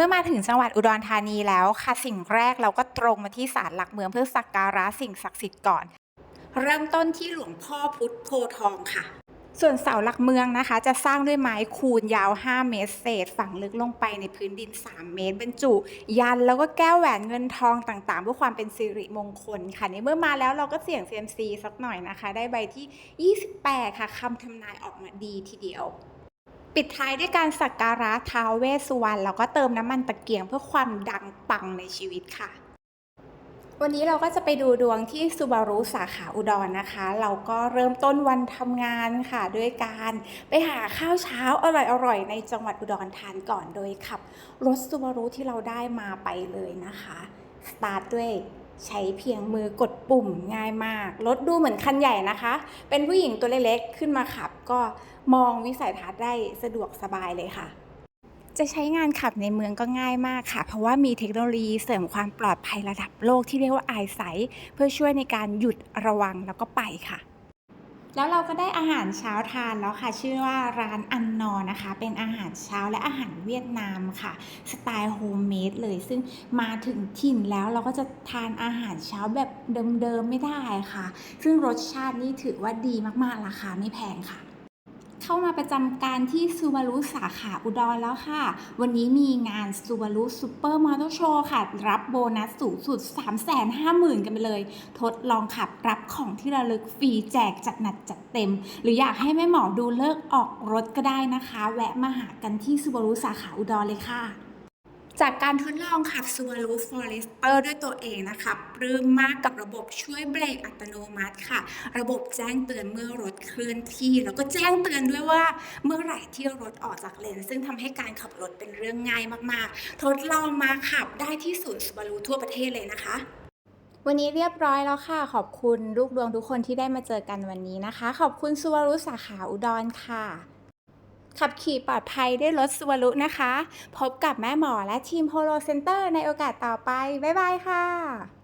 มื่อมาถึงจังหวัดอุดรธานีแล้วค่ะสิ่งแรกเราก็ตรงมาที่ศาลหลักเมืองเพื่อสักการะสิ่งศักดิ์สิทธิ์ก่อน เริ่มต้นที่หลวงพ่อพุทธโพทองค่ะ ส่วนเสาหลักเมืองนะคะ จะสร้างด้วยไม้คูนยาว 5 เมตรเศษฝังลึกลงไปในพื้นดิน 3 เมตร บรรจุ ยันแล้วก็แก้วแหวนเงินทองต่างๆเพื่อความเป็นสิริมงคลค่ะในเมื่อมาแล้วเราก็เสี่ยงเซียมซีสักหน่อยนะคะ ได้ใบที่ 28 ค่ะคำทำนายออกมาดีทีเดียว ปิดท้ายด้วยการสักการะท้าวเวสสุวรรณแล้วก็เติมน้ำมันตะเกียงเพื่อความดังปังในชีวิตค่ะ วันนี้เราก็จะไปดูดวงที่ซูบารุสาขาอุดรนะคะ เราก็เริ่มต้นวันทำงานค่ะ ด้วยการไปหาข้าวเช้าอร่อยๆ ในจังหวัดอุดรทานก่อนโดยขับรถซูบารุที่เราได้มาไปเลยนะคะ สตาร์ทด้วย ใช้เพียงมือกดปุ่มง่ายมาก รถดูเหมือนคันใหญ่นะคะ เป็นผู้หญิงตัวเล็กๆ ขึ้นมาขับ ก็มองวิสัยทัศน์ได้สะดวกสบายเลยค่ะ จะใช้งานขับในเมืองก็ง่ายมากค่ะ เพราะว่ามีเทคโนโลยีเสริมความปลอดภัยระดับโลกที่เรียกว่า i s i g h t เพื่อช่วยในการหยุดระวังแล้วก็ไปค่ะ แล้วเราก็ได้อาหารเช้าทานแล้วค่ะ ชื่อว่าร้านอันนอนะคะ เป็นอาหารเช้าและอาหารเวียดนามค่ะ สไตล์โฮมเมดเลย ซึ่งมาถึงถิ่นแล้วเราก็จะทานอาหารเช้าแบบเดิมๆไม่ได้ค่ะ ซึ่งรสชาตินี่ถือว่าดีมากๆราคาไม่แพงค่ะ เข้ามาประจำการที่ซูบารุสาขาอุดรแล้วค่ะ วันนี้มีงานซูบารุซูเปอร์มอเตอร์โชว์ค่ะ รับโบนัสสูงสุด 350,000 กันไปเลย ทดลองขับรับของที่ระลึกฟรีแจกจัดหนักจัดเต็ม หรืออยากให้แม่หมอดูเลิกออกรถก็ได้นะคะ แวะมาหากันที่ซูบารุสาขาอุดรเลยค่ะ จากการทดลองขับ Subaru Forester ด้วยตัวเองนะคะปลื้มมากกับระบบช่วยเบรกอัตโนมัติค่ะ ระบบแจ้งเตือนเมื่อรถเคลื่อนที่ แล้วก็แจ้งเตือนด้วยว่าเมื่อไหร่ที่รถออกจากเลน ซึ่งทำให้การขับรถเป็นเรื่องง่ายมากๆ ทดลองมาขับได้ที่ศูนย์ Subaru ทั่วประเทศเลยนะคะวันนี้เรียบร้อยแล้วค่ะ ขอบคุณลูกดวงทุกคนที่ได้มาเจอกันวันนี้นะคะ ขอบคุณซูบารุสาขาอุดรค่ะ ขับขี่ปลอดภัยด้วยรถสวรุนะคะ พบกับแม่หมอและทีมโฮโลเซ็นเตอร์ในโอกาสต่อไป บ๊ายบายค่ะ